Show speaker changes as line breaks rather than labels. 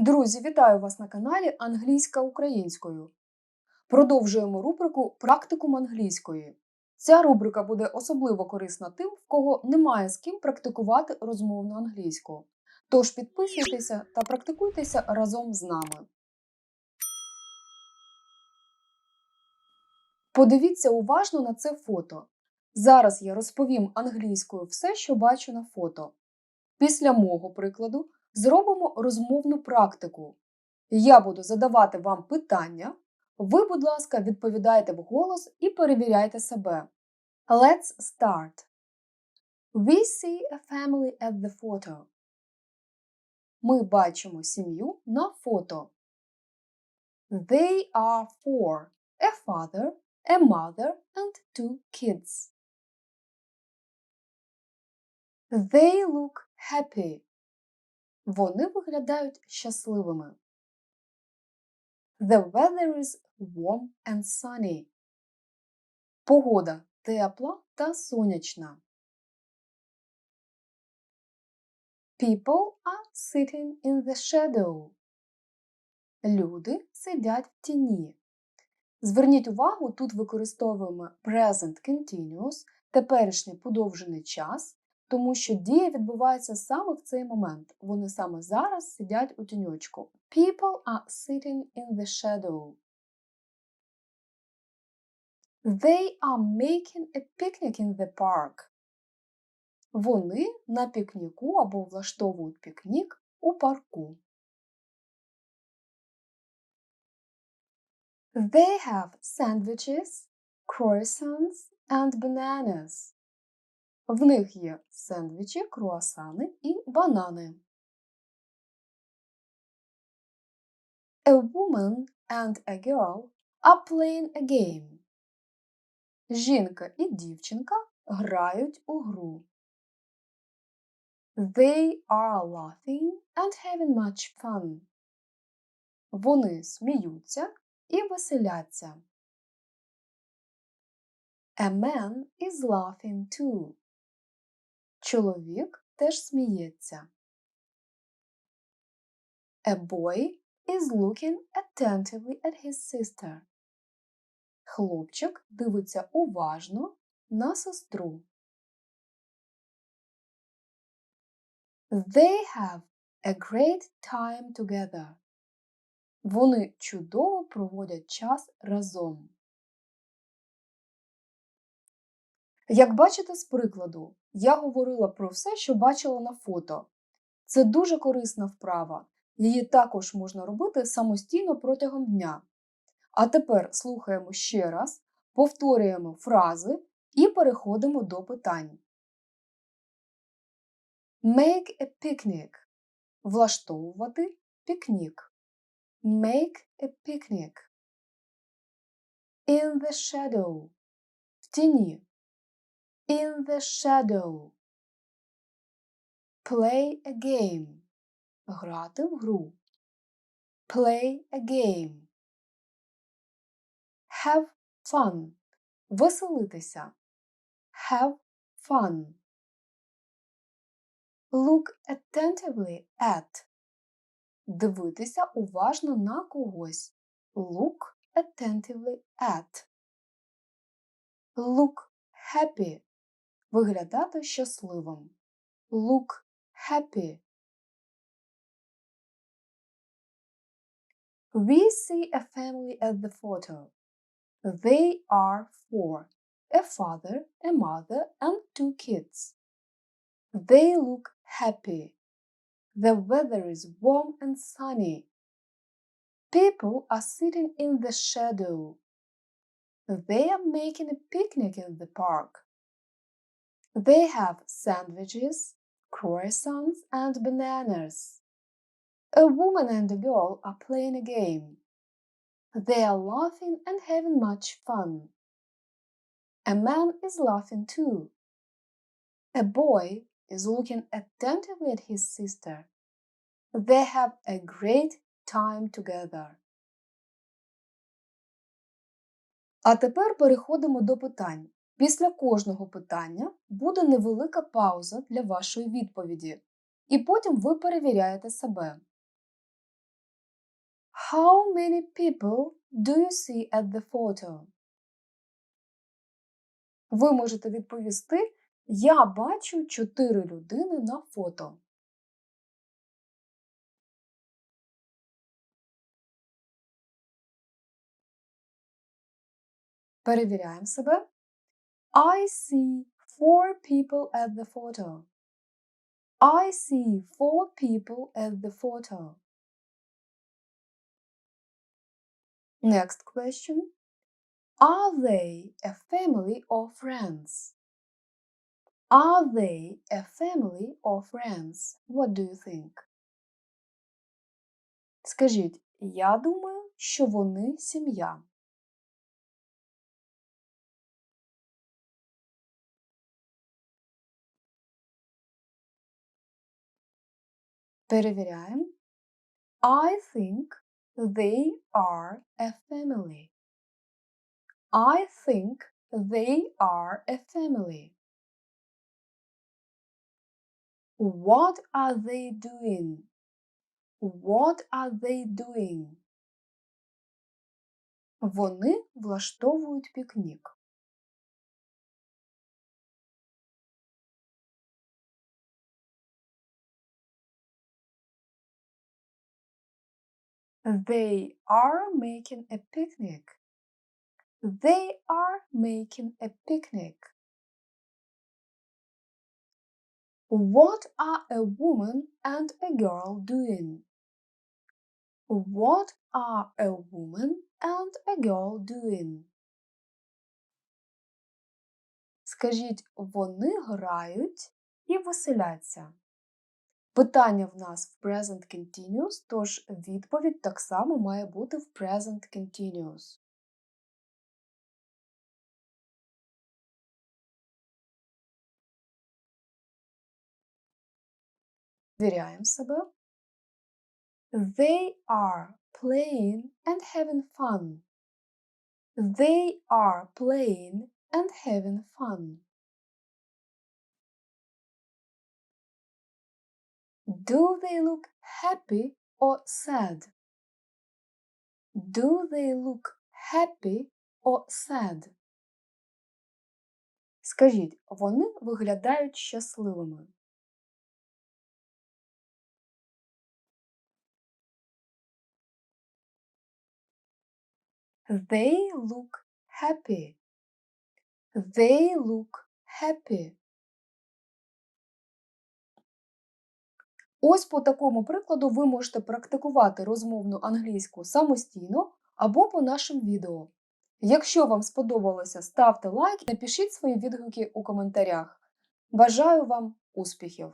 Друзі, вітаю вас на каналі Англійська українською. Продовжуємо рубрику Практикум англійської. Ця рубрика буде особливо корисна тим, в кого немає з ким практикувати розмовну англійську. Тож підписуйтеся та практикуйтеся разом з нами. Подивіться уважно на це фото. Зараз я розповім англійською все, що бачу на фото. Після мого прикладу зробимо розмовну практику. Я буду задавати вам питання. Ви, будь ласка, відповідайте вголос і перевіряйте себе. Let's start. We see a family at the photo. Ми бачимо сім'ю на фото. They are four. A father, a mother and two kids. They look happy. Вони виглядають щасливими. The weather is warm and sunny. Погода тепла та сонячна. People are sitting in the shadow. Люди сидять в тіні. Зверніть увагу, тут використовуємо present continuous, теперішній подовжений час, тому що дія відбувається саме в цей момент. Вони саме зараз сидять у тіньочку. People are sitting in the shadow. They are making a picnic in the park. Вони на пікніку або влаштовують пікнік у парку. They have sandwiches, croissants and bananas. В них є сендвічі, круасани і банани. A woman and a girl are playing a game. Жінка і дівчинка грають у гру. They are laughing and having much fun. Вони сміються і веселяться. A man is laughing too. Чоловік теж сміється. A boy is looking attentively at his sister. Хлопчик дивиться уважно на сестру. They have a great time together. Вони чудово проводять час разом. Як бачите з прикладу, я говорила про все, що бачила на фото. Це дуже корисна вправа. Її також можна робити самостійно протягом дня. А тепер слухаємо ще раз, повторюємо фрази і переходимо до питань. Make a picnic. Влаштовувати пікнік. Make a picnic. In the shadow. В тіні. In the shadow. Play a game. Грати в гру. Play a game. Have fun. Веселитися. Have fun. Look attentively at. Дивитися уважно на когось. Look attentively at. Look happy. Виглядати щасливим. Look happy. We see a family at the photo. They are four. A father, a mother, and two kids. They look happy. The weather is warm and sunny. People are sitting in the shadow. They are making a picnic in the park. They have sandwiches, croissants, and bananas. A woman and a girl are playing a game. They are laughing and having much fun. A man is laughing too. A boy is looking attentively at his sister. They have a great time together. А тепер переходимо до питань. Після кожного питання буде невелика пауза для вашої відповіді, і потім ви перевіряєте себе. How many people do you see at the photo? Ви можете відповісти Я бачу чотири людини на фото. Перевіряємо себе. I see four people at the photo. I see four people at the photo. Next question. Are they a family or friends? Are they a family or friends? What do you think? Скажіть, я думаю, що вони сім'я. Перевіряємо. I think they are a family. I think they are a family. What are they doing? What are they doing? Вони влаштовують пікнік. They are making a picnic. They are making a picnic. What are a woman and a girl doing? What are a woman and a girl doing? Скажіть, вони грають і веселяться. Питання в нас в Present Continuous, тож відповідь так само має бути в Present Continuous. Звіряємо себе. They are playing and having fun. They are playing and having fun. Do they look happy or sad? Do they look happy or sad? Скажіть, вони виглядають щасливими. They look happy. They look happy. Ось по такому прикладу ви можете практикувати розмовну англійську самостійно або по нашим відео. Якщо вам сподобалося, ставте лайк і напишіть свої відгуки у коментарях. Бажаю вам успіхів!